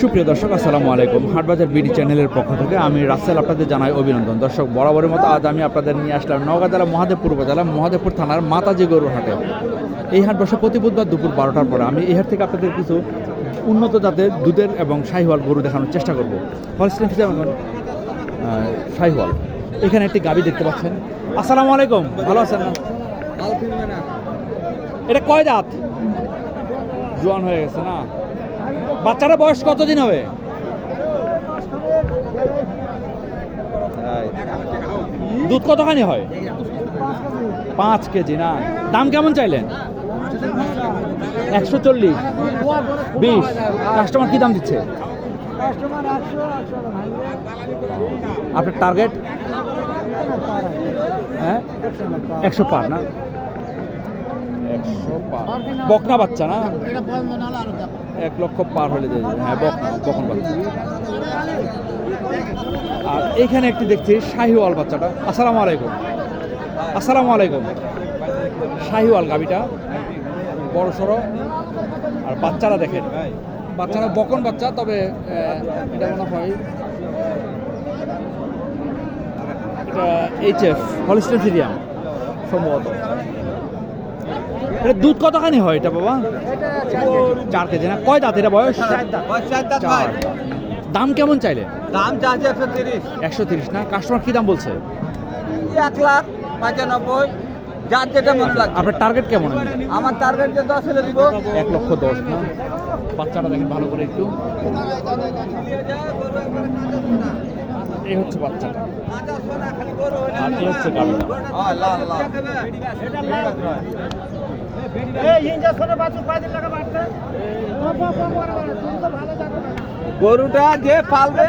সুপ্রিয় দর্শক আসসালামু আলাইকুম। হাটবাজার বিডি চ্যানেলের পক্ষ থেকে আমি রাসেল আপনাদের জানাই অভিনন্দন। দর্শক বরাবরের মতো আজ আমি আপনাদের নিয়ে আসলাম নওগাঁ জেলা মহাদেবপুর উপজেলা মহাদেবপুর থানার মাতাজি গরুর হাটে। এই হাট বসে প্রতি বুধবার দুপুর বারোটার পরে আমি এই হাট থেকে আপনাদের কিছু উন্নত জাতের দুধের এবং শাহিওয়াল গরু দেখানোর চেষ্টা করব। হলস্টেন এখন শাহিওয়াল। এখানে একটি গাবি দেখতে পাচ্ছেন। আসসালামু আলাইকুম ভালো আছেন? এটা কয় দাঁত? জোয়ান হয়ে গেছে না? বাচ্চারা বয়স কতদিন হবে? দুধ কতখানি হয়? পাঁচ কেজি, না। দাম কেমন চাইলেন? একশো চল্লিশ। বিশ। কাস্টমার কি দাম দিচ্ছে? আপনার টার্গেট? হ্যাঁ? একশো পার, না? একশো পার। বকনা বাচ্চা, না? এক লক্ষ পার হলে। হ্যাঁ আর এইখানে একটি দেখছি শাহিওয়াল বাচ্চাটা। আসসালামু আলাইকুম। আসসালামু আলাইকুম। শাহিওয়াল গাবিটা বড় সড়ো। আর বাচ্চারা দেখেন, বাচ্চারা বকন বাচ্চা, তবে এটা মনে হয়, এটা এইচ এফ, হলিস্টেন সম্ভবত। এটা দুধ কতখানি হয় এটা বাবা? চার কেজি না? কয় দাঁত এটা বয়স? চার দাম কেমন চাইলে? দাম চাচ্ছে একশো তিরিশ। একশো তিরিশ না? কাস্টমার কি দাম বলছে? এক লাখ পঁচানব্বই। যার যেটা মন লাগছে আপনার টার্গেট কেমন? আমার টার্গেট যে দশ হলে দিব। এক লক্ষ দশ না? বাচ্চাটা দেখেন ভালো করে একটু। এই হচ্ছে বাচ্চাটা আর এই হচ্ছে গাড়িটা গরুটা যে পালবে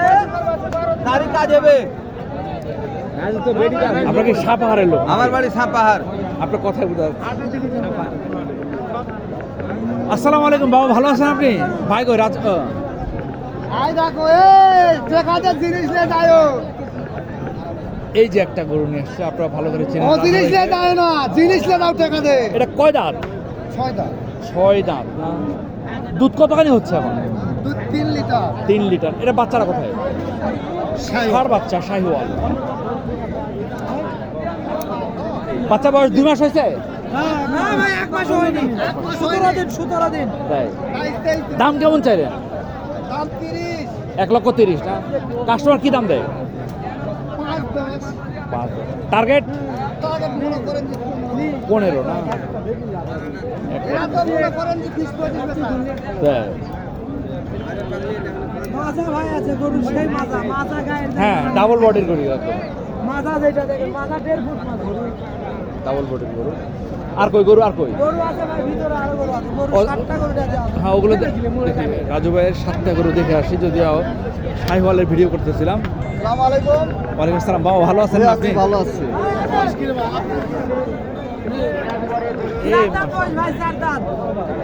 তারই কাজ হবে। আপনার কি সাপাহারের লোক? আমার বাড়ি সাপাহার। আপনার কথাই বোঝা আসসালামু আলাইকুম বাবা ভালো আছেন আপনি? ভাই গো রাজ আই দেখো এই জিনিস লে যাও এই যে একটা গরু নিয়ে এসছে আপনারা ভালো করে চেনেন জিনিস লে যায় না জিনিস লে দাও টাকা দে। এটা কয় দাঁত? ছয়টা ছয় দাঁত না? দুধ কতখানি হচ্ছে এখন? দু তিন লিটার। তিন লিটার। এটা বাচ্চারা কোথায়? ষাট বাচ্চা? শাহিওয়াল বাচ্চা বয়স দুই মাস হয়েছে? না ভাই এক মাস হয়নি। সতেরো দিন সতেরো দিন। দাম কেমন চাইলেন? এক লক্ষ তিরিশ না? কাস্টমার কি দাম দেয়? টার্গেট মনে পনেরো না? মনে হ্যাঁ। ডাবল বডির করি মাজা যেটা দেখেন মাজা দেড় ফুট মাজা। ডাবল বডির গরু। আর কই গরু আর কই? হ্যাঁ ওগুলো রাজু ভাইয়ের সাতটা গরু দেখে আসি যদিও শাহিওয়ালের ভিডিও করতেছিলাম। ওয়ালাইকুম আসসালাম বাবা ভালো আছেন আপনি? ভালো আছি।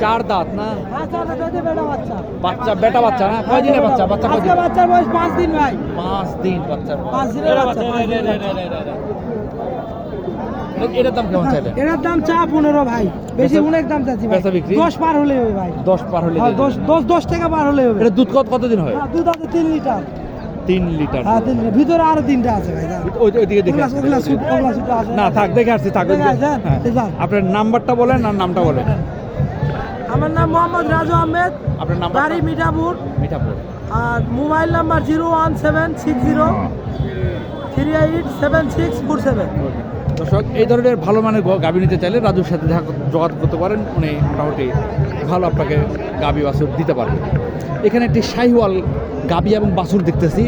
চার দাঁত? না? বাচ্চা। বেটা বাচ্চা না? কয় দিনের বাচ্চা? বাচ্চা। কয় বাচ্চার বয়স পাঁচ দিন ভাই। পাঁচ দিন বাচ্চা পাঁচ দিনের বাচ্চা, পাঁচ দিনের এটার দাম কেমন এটার দাম চা পনেরো ভাই। বেশি অনেক দাম চাচ্ছি ভাই? দশ পার হলে হবে ভাই। দশ পার হলে হ্যাঁ, দশ দশ দশ টাকা পার হলে হবে। এটা দুধ কত কতদিন হয়? হ্যাঁ, দুধ আছে তিন লিটার। তিন লিটার হ্যাঁ তিন লিটার। ভিতরে আরও তিনটা আছে ভাই ওইদিকে দেখে। না থাক দেখে আসছি থাক। আপনার নাম্বারটা বলেন আর নামটা বলেন। আমার নাম মোহাম্মদ রাজু আহমেদ। আপনার নাম্বার বাড়ি মিঠাপুর। মিঠাপুর। আর mobile number zero one seven six zero three eight seven six four seven. দর্শক এই ধরনের ভালো মানের গ- গাভী নিতে চাইলে রাজুর সাথে যোগাযোগ করতে পারেন উনি মোটামুটি ভালো আপনাকে গাবি বাছুর দিতে পারবেন এখানে একটি শাহিওয়াল গাবি এবং বাছুর দেখতেছি।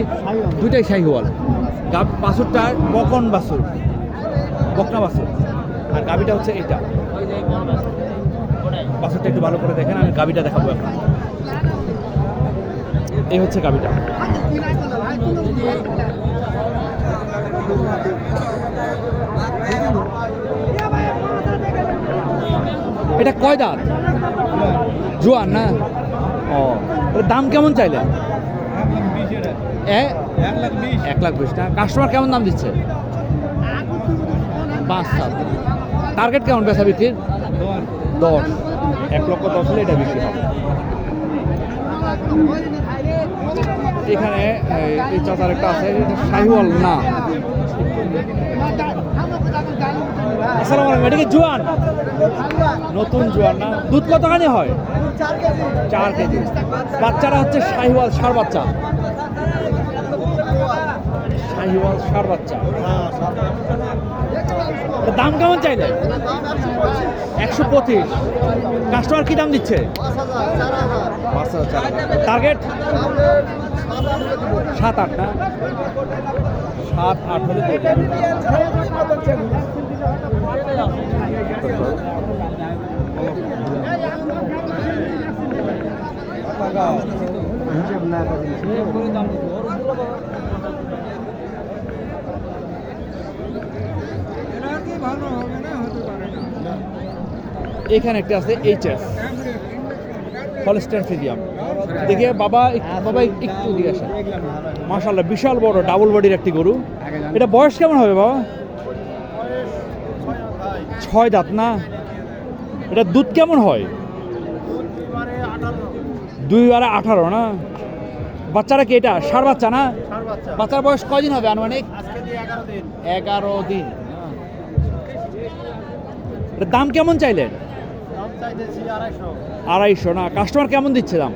দুইটাই শাহিওয়াল। গাব বাছুরটা বকন বাছুর বকনা বাছুর। আর গাবিটা হচ্ছে এইটা বাছুরটা একটু ভালো করে দেখেন আমি গাবিটা দেখাবো এখন। এই হচ্ছে গাবিটা। এটা কয় দাঁত? জোয়ান না? ও দাম কেমন চাইলে এক লাখ বিশ না কাস্টমার কেমন দাম দিচ্ছে? পাঁচ সাত। টার্গেট কেমন বেচা বিক্রির? দশ। এক লক্ষ দশ হলে এটা বিক্রি হবে। এখানে এই, চাচার একটা আছে শাহিওয়াল না। আসসালামু আলাইকুম, এটা কি নতুন জোয়ান না? দুধ কতখানি হয়? চার কেজি। বাচ্চারা হচ্ছে শাহিওয়াল সার বাচ্চা। শাহিওয়াল সার দাম কেমন চাইলে? একশো পঁচিশ। কাস্টমার কি দাম দিচ্ছে? টার্গেট? সাত আট না? সাত আট হলে এখানে একটা আছে এইচএস হলস্টার ফিজিয়াম। দেখে বাবা বাবা একটু দিকে আসেন। মাশাল্লাহ বিশাল বড় ডাবল বডির একটি গরু। এটা বয়স কেমন হবে বাবা? ছয় দাঁত না? এটা দুধ কেমন হয়? দুই বারে আঠারো না? বাচ্চারা কি এটা? সার বাচ্চা না? বাচ্চার বয়স কয়দিন হবে আনুমানিক? এগারো দিন। দাম কেমন চাইলেন আড়াইশো। না? কাস্টমার কেমন দিচ্ছে দাম?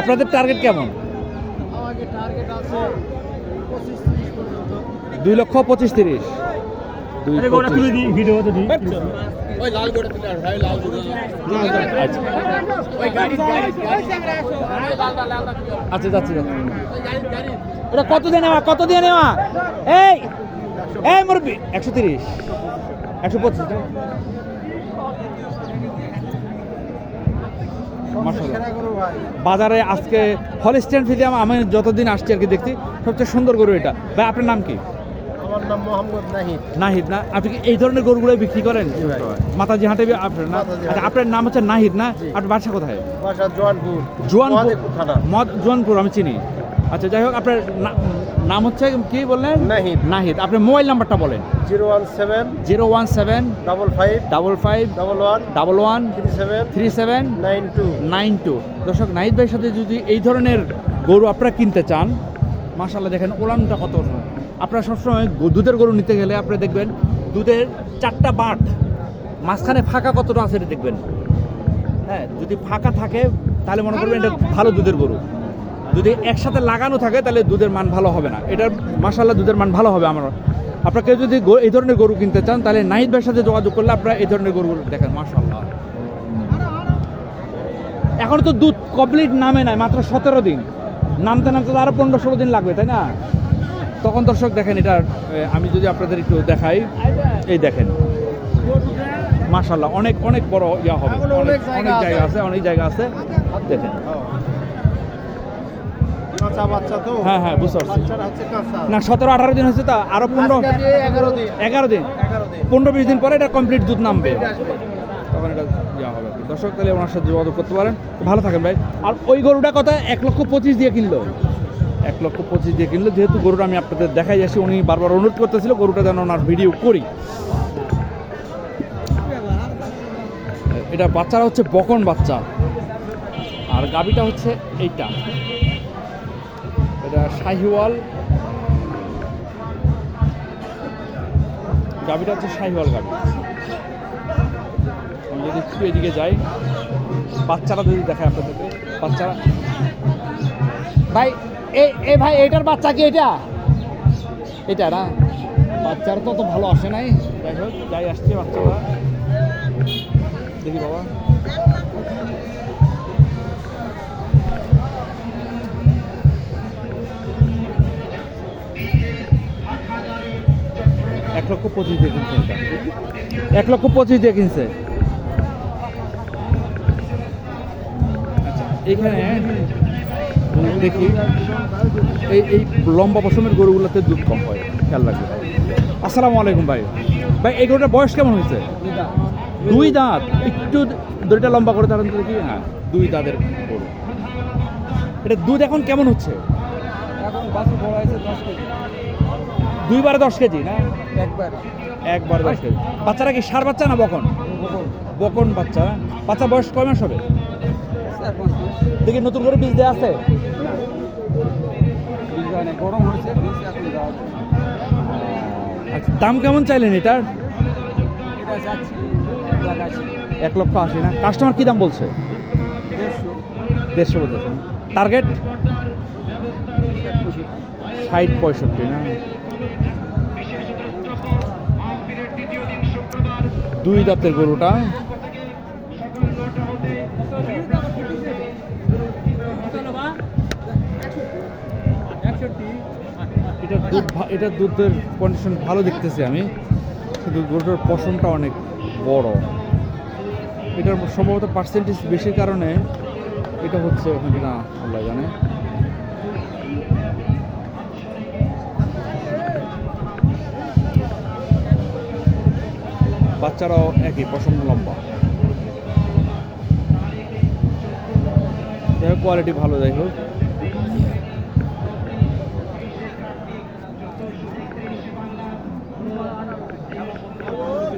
আপনাদের টার্গেট কেমন? দুই লক্ষ পঁচিশ তিরিশ। আচ্ছা। যাচ্ছি যাচ্ছি। এটা কত দিয়ে নেওয়া? কত দিয়ে নেওয়া? এই এই মুরব্বি একশো তিরিশ একশো পঁচিশ। বাজারে আজকে হলিস্টেন ফিজিয়াম আমি যতদিন আসছি আর কি দেখছি সবচেয়ে সুন্দর গরু এটা। ভাই আপনার নাম কি? আমার নাম মোহাম্মদ নাহিদ। নাহিদ না? আপনি কি এই ধরনের গরুগুলো বিক্রি করেন। মাতাজি হাটে আপনার না। আচ্ছা, আপনার নাম হচ্ছে নাহিদ না? আপনার বাসা কোথায়? বাসা জোয়ানপুর। জোয়ানপুর। থানা। মদ জোয়ানপুর আমি চিনি। আচ্ছা যাই হোক আপনার নাম হচ্ছে কি বললেন? নাহিদ। নাহিদ। আপনার মোবাইল নাম্বারটা বলেন। Zero one seven zero one seven double five double five double one double one three seven three seven nine two. Nine two. দর্শক নাহিদ ভাইয়ের সাথে যদি এই ধরনের গরু আপনারা কিনতে চান মাশাল্লাহ দেখেন ওলানটা কত আপনারা সবসময় দুধের গরু নিতে গেলে আপনি দেখবেন দুধের চারটা বাট, মাঝখানে ফাঁকা কতটা আছে এটা দেখবেন। হ্যাঁ যদি ফাঁকা থাকে, তাহলে মনে করবেন এটা ভালো দুধের গরু। যদি একসাথে লাগানো থাকে, তাহলে দুধের মান ভালো হবে না। এটার মাশাল্লাহ দুধের মান ভালো হবে আমার। আপনারা কেউ যদি এই ধরনের গরু কিনতে চান, তাহলে নাহিদ ভাইয়ের সাথে যোগাযোগ করলে আপনারা এই ধরনের গরুগুলো দেখেন মাশাল্লাহ এখন তো দুধ কমপ্লিট নামে নাই, মাত্র সতেরো দিন। নামতে নামতে তো আরও পনেরো ষোলো দিন লাগবে, তাই না? তখন দর্শক দেখেন এটা আমি যদি আপনাদের একটু দেখাই এই দেখেন। মাশাল্লাহ অনেক অনেক বড় ইয়া হবে। অনেক অনেক জায়গা আছে। অনেক জায়গা আছে। দেখেন। হ্যাঁ হ্যাঁ বুঝতে পারছি। না সতেরো আঠারো দিন হচ্ছে তো আরও পনেরো এগারো দিন। পনেরো বিশ দিন পরে এটা কমপ্লিট দুধ নামবে। তখন এটা ইয়া হবে। দর্শক তাহলে ওনার সাথে যোগাযোগ করতে পারেন। ভালো থাকেন ভাই। আর ওই গরুটা কত? এক লক্ষ পঁচিশ দিয়ে কিনলো। এক লক্ষ পঁচিশ দিয়ে কিনলো। যেহেতু গরুটা আমি আপনাদের দেখাই যাচ্ছি উনি বারবার অনুরোধ করতেছিল গরুটা যেন ওনার ভিডিও করি। এটা বাচ্চারা হচ্ছে বকন বাচ্চা। আর গাবিটা হচ্ছে এইটা। এটা শাহিওয়াল। গাবিটা হচ্ছে শাহিওয়াল গাবি আমি যদি একটু এদিকে যাই, বাচ্চারা যদি দেখায় আপনাদেরকে, বাচ্চারা ভাই এই ভাই, এটার বাচ্চা কি এটা? এটা না? বাচ্চারা তো ভালো আসে নাই। যাই হোক, যাই আসছে বাচ্চারা দেখি বাবা। এক লক্ষ পঁচিশ দিয়ে কিনছে এক লক্ষ পঁচিশ দিয়ে কিনছে। আচ্ছা এইখানে দেখি। এই এই লম্বা পশমের গরুগুলোতে দুধ কম হয় খেয়াল রাখবে। আসসালামু আলাইকুম ভাই। ভাই এই গরুটার বয়স কেমন হয়েছে? দুই দাঁত। একটু দড়িটা লম্বা করে তো দেখি। হ্যাঁ দুই দাঁতের গরু। এটা দুধ এখন কেমন হচ্ছে? এখন বাছুর বড় হয়েছে দশ কেজি। দুইবারে দশ কেজি না? একবার। একবার দশ কেজি। বাচ্চারা কি সার বাচ্চা না বকন? বকন। বাচ্চা। বাচ্চা বয়স কয় মাস হবে? দেখি নতুন করে বীজ দেওয়া আছে। আচ্ছা দাম কেমন চাইলেন এটার? এটা এক লক্ষ আশি না? কাস্টমার কি দাম বলছে? দেড়শো। দেড়শো বলতেছে টার্গেট? ষাট পঁয়ষট্টি না? দুই দাঁতের গরুটা। এটার দুধ এটার দুধের কন্ডিশন ভালো দেখতেছি আমি। কিন্তু গরুটার পশমটা অনেক বড়। এটার সম্ভবত পার্সেন্টেজ বেশির কারণে এটা হচ্ছে ওখানে না, আল্লাহ জানে। বাচ্চারাও একই পশম লম্বা। যাই হোক কোয়ালিটি ভালো, যাই হোক।